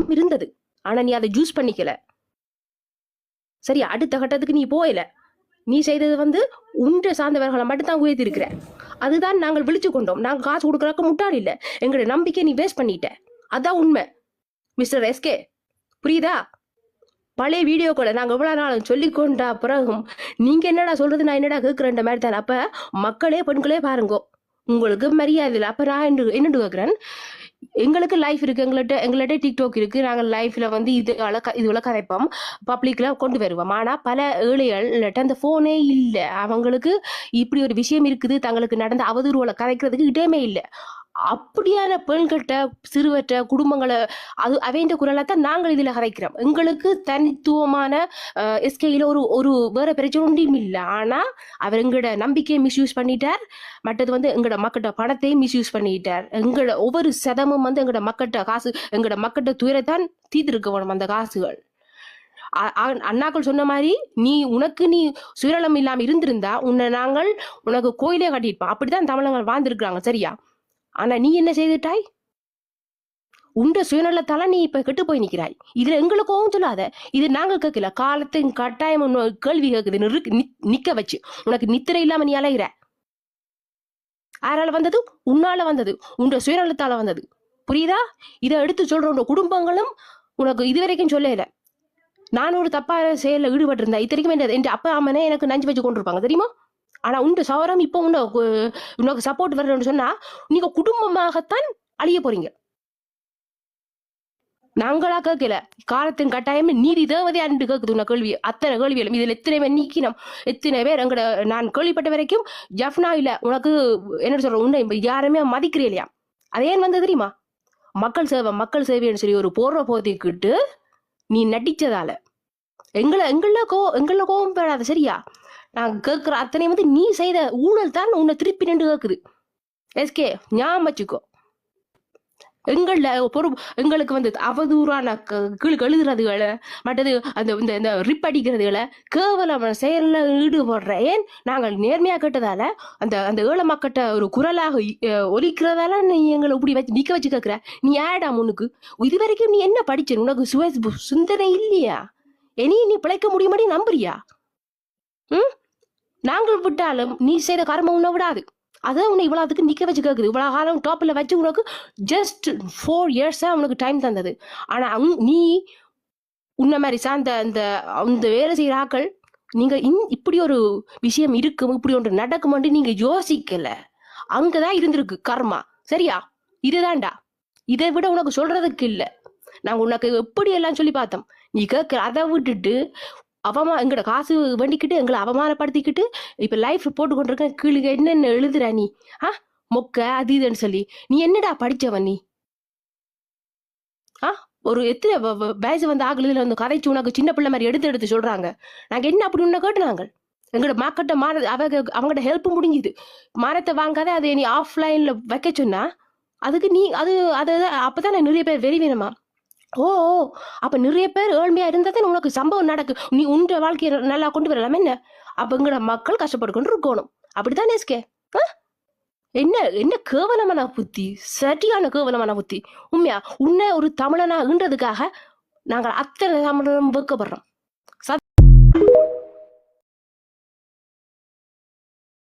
Time இருந்தது. ஆனா நீ அதை ஜூஸ் பண்ணிக்கல. சரி அடுத்த கட்டத்துக்கு நீ போயில நீ செய்தது வந்து உன்றை சார்ந்தவர்களை மட்டும்தான் உயர்த்திருக்கிற அதுதான் நாங்கள் விழிச்சு கொண்டோம். நாங்கள் காசு கொடுக்குறக்க முட்டாள் இல்லை. எங்களுடைய நம்பிக்கை நீ வேஸ்ட் பண்ணிட்ட. அதான் உண்மை. மிஸ்டர் எஸ்கே புரியுதா? பழைய வீடியோக்களை நாங்கள் எவ்வளோ நாளும் சொல்லிக்கொண்ட பிறகும் நீங்கள் என்னடா சொல்றது? நான் என்னடா கேட்குறேன்ற மாதிரி தான். அப்போ மக்களே பெண்களே பாருங்கோ. உங்களுக்கு மரியாதை இல்லை அப்போ நான் என்ன கேட்குறேன் எங்களுக்கு லைஃப் இருக்கு. எங்கள்கிட்ட எங்கள்கிட்ட டிக்டாக் இருக்கு. நாங்கள் லைஃப்ல வந்து இது இதுல கதைப்போம். பப்ளிக்ல கொண்டு வருவோம். ஆனா பல ஏழைகள்கிட்ட அந்த போனே இல்லை. அவங்களுக்கு இப்படி ஒரு விஷயம் இருக்குது. தங்களுக்கு நடந்த அவதூறுகளை கதைக்கிறதுக்கு இடமே இல்லை. அப்படியான பெண்கிட்ட சிறுவற்ற குடும்பங்களை அது அவைந்த குரலை தான் நாங்கள் இதில் கதைக்கிறோம் எங்களுக்கு தனித்துவமான எஸ்கேயில் ஒரு ஒரு வேற பிரச்சனை ஒன்றும் இல்லை. ஆனால் அவர் எங்களோட நம்பிக்கையை மிஸ்யூஸ் பண்ணிட்டார். மற்றது வந்து எங்களோட மக்கள்கிட்ட பணத்தையும் மிஸ்யூஸ் பண்ணிட்டார். எங்களோட ஒவ்வொரு சதமும் வந்து எங்களோட மக்கள்கிட்ட காசு எங்களோட மக்கள்கிட்ட துயரத்தான் தீர்த்திருக்க வேணும் அந்த காசுகள். அண்ணாக்கள் சொன்ன மாதிரி நீ உனக்கு நீ சுயநலம் இல்லாமல் இருந்திருந்தா உன்னை நாங்கள் உனக்கு கோயிலே கட்டியிருப்போம். அப்படிதான் தமிழர்கள் வாழ்ந்திருக்கிறாங்க சரியா? ஆனா நீ என்ன செய்துட்டாய்? உண்ட சுயநலத்தால நீ இப்ப கெட்டு போய் நிக்கிறாய். இதுல எங்களுக்கும் சொல்லாத. இது நாங்க கேட்கல. காலத்தின் கட்டாயம் கேள்வி கேக்குது. நிக்க வச்சு. உனக்கு நித்திரை இல்லாம நீ அலைகிற யாரால வந்தது? உன்னால வந்தது. உன்ற சுயநலத்தால வந்தது. புரியுதா? இதை எடுத்து சொல்ற உன் குடும்பங்களும் உனக்கு இதுவரைக்கும் சொல்லல. நான் ஒரு தப்பான செயலில் ஈடுபட்டிருந்தேன். இத்தனைக்கும் என்ன என் அப்பா அம்மனே எனக்கு நஞ்சு வச்சு கொண்டிருப்பாங்க. தெரியுமா? ஆனால் உண்டு சவரம் இப்போ உண்டு உனக்கு சப்போர்ட் வரணும்னு சொன்னா நீங்க குடும்பமாகத்தான் அழிய போறீங்க. நாங்களா கேட்கல காலத்தின் கட்டாயம் நீதி தேவதை அன்று கேட்குது உன்ன கேள்வி. அத்தனை கேள்விகளும். இதில் எத்தனை பேர் நீக்கினோம்? எத்தனை பேர் எங்கட நான் கேள்விப்பட்ட வரைக்கும் ஜஃப்னா இல்ல உனக்கு என்ன சொல்ற உன்னை யாருமே மதிக்கிறே இல்லையா? அது ஏன் வந்து தெரியுமா? மக்கள் சேவை மக்கள் சேவைன்னு சொல்லி ஒரு போர்வை போதிக்கிட்டு நீ நடிச்சதால. எங்களை எங்கள கோ எங்கள கோவம் பெறாத சரியா? நான் கேட்குற அத்தனை வந்து நீ செய்த ஊழல் தான் உன்னை திருப்பி நின்று கேட்குது எஸ்கே ஞாபகம் வச்சுக்கோ. எங்கள பொறு எங்களுக்கு வந்து அவதூறான க- கீழ் எழுதுறதுகளை மற்றது அந்த இந்த இந்த ரிப் அடிக்கிறதுகளை கேவலமான செயலில் ஈடுபடுற ஏன் நாங்கள் நேர்மையாக கேட்டதால அந்த அந்த ஏழை மக்கட்ட ஒரு குரலாக ஒலிக்கிறதால நீ எங்களை இப்படி வச்சு நிற்க வச்சு கேட்குற நீ ஏடா முன்னுக்கு? இது வரைக்கும் நீ என்ன படிச்ச? உனக்கு சுய சிந்தனை இல்லையா? இனி நீ பிழைக்க முடியுமாடி நம்புறியா? ம்? நாங்கள் விட்டாலும் நீ செய்த கர்மம் உன்னை விடாது. அதான் உன்னை இவ்வளோ அதுக்கு நிற்க வச்சு கேட்குது இவ்வளோ காலம் டாப்பில் வச்சு உனக்கு ஜஸ்ட் ஃபோர் இயர்ஸாக உனக்கு டைம் தந்தது. ஆனால் நீ உன்ன மாதிரி சார்ந்த அந்த அந்த வேலை செய்கிற ஆக்கள் நீங்கள் இன் இப்படி ஒரு விஷயம் இருக்கும் இப்படி ஒன்று நடக்குமென்று நீங்கள் யோசிக்கலை. அங்கே தான் இருந்திருக்கு கர்மா. சரியா? இதுதான்டா. இதை விட உனக்கு சொல்கிறதுக்கு இல்லை. நாங்கள் உனக்கு எப்படி எல்லாம் சொல்லி பார்த்தோம்? நீ கேட்குற அதை விட்டுட்டு அவமா எங்களோட காசு வேண்டிக்கிட்டு எங்களை அவமானப்படுத்திக்கிட்டு இப்போ லைஃப் போட்டு கொண்டிருக்க கீழே என்னென்ன எழுதுற நீ? ஆ? மொக்க அது இதுன்னு சொல்லி. நீ என்னடா படித்தவன் நீ? ஆ? ஒரு எத்தனை வயசு வந்து ஆகலில் வந்து கதைச்சு உனக்கு சின்ன பிள்ளை மாதிரி எடுத்து எடுத்து சொல்றாங்க. நாங்க என்ன அப்படி உன்னை கேட்டுனாங்க? எங்களோட மார்க்கெட்டை மாற அவங்க அவங்களோட ஹெல்ப் முடிஞ்சுது. மரத்தை வாங்காத அதை நீ ஆஃப்லைன்ல வைக்க சொன்னா அதுக்கு நீ அது அது அப்பதான் நிறைய பேர் வெறி வேணுமா ஓ ஓ, நிறைய பேர் ஏழ்மையா இருந்தா தான் உனக்கு சம்பவம் நடக்கு. நீ உன்ற வாழ்க்கையை நல்லா கொண்டு வரலாம் என்ன? அப்ப மக்கள் கஷ்டப்பட்டு கொண்டு இருக்கணும். அப்படிதான் எஸ்கே? ஆ? என்ன என்ன கேவலமான புத்தி. சரியான கேவலமான புத்தி. உண்மையா? உன்னை ஒரு தமிழனா ஈன்றதுக்காக நாங்கள் அத்தனை தமிழனும் சத்